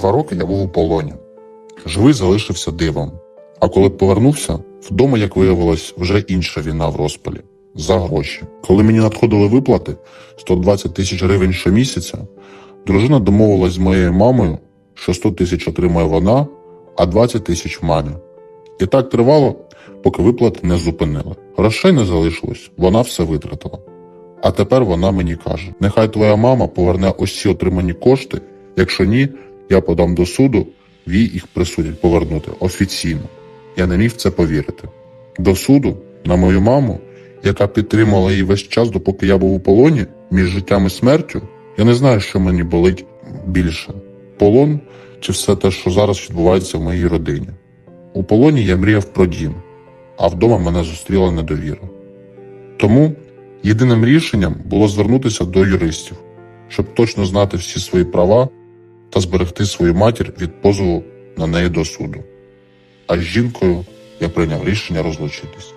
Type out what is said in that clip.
Два роки я був у полоні. Живий залишився дивом. А коли повернувся, вдома, як виявилось, вже інша війна в розпалі за гроші. Коли мені надходили виплати 120 тисяч гривень щомісяця, дружина домовилась з моєю мамою, що 100 тисяч отримає вона, а 20 тисяч мамі. І так тривало, поки виплати не зупинили. Грошей не залишилось, вона все витратила. А тепер вона мені каже: нехай твоя мама поверне ось отримані кошти. Якщо ні, я подам до суду, їй їх присудять повернути офіційно. Я не міг в це повірити. До суду на мою маму, яка підтримала її весь час, допоки я був у полоні між життям і смертю, я не знаю, що мені болить більше: полон чи все те, що зараз відбувається в моїй родині. У полоні я мріяв про дім, а вдома мене зустріла недовіра. Тому єдиним рішенням було звернутися до юристів, щоб точно знати всі свої права та зберегти свою матір від позову на неї до суду. А з жінкою я прийняв рішення розлучитись.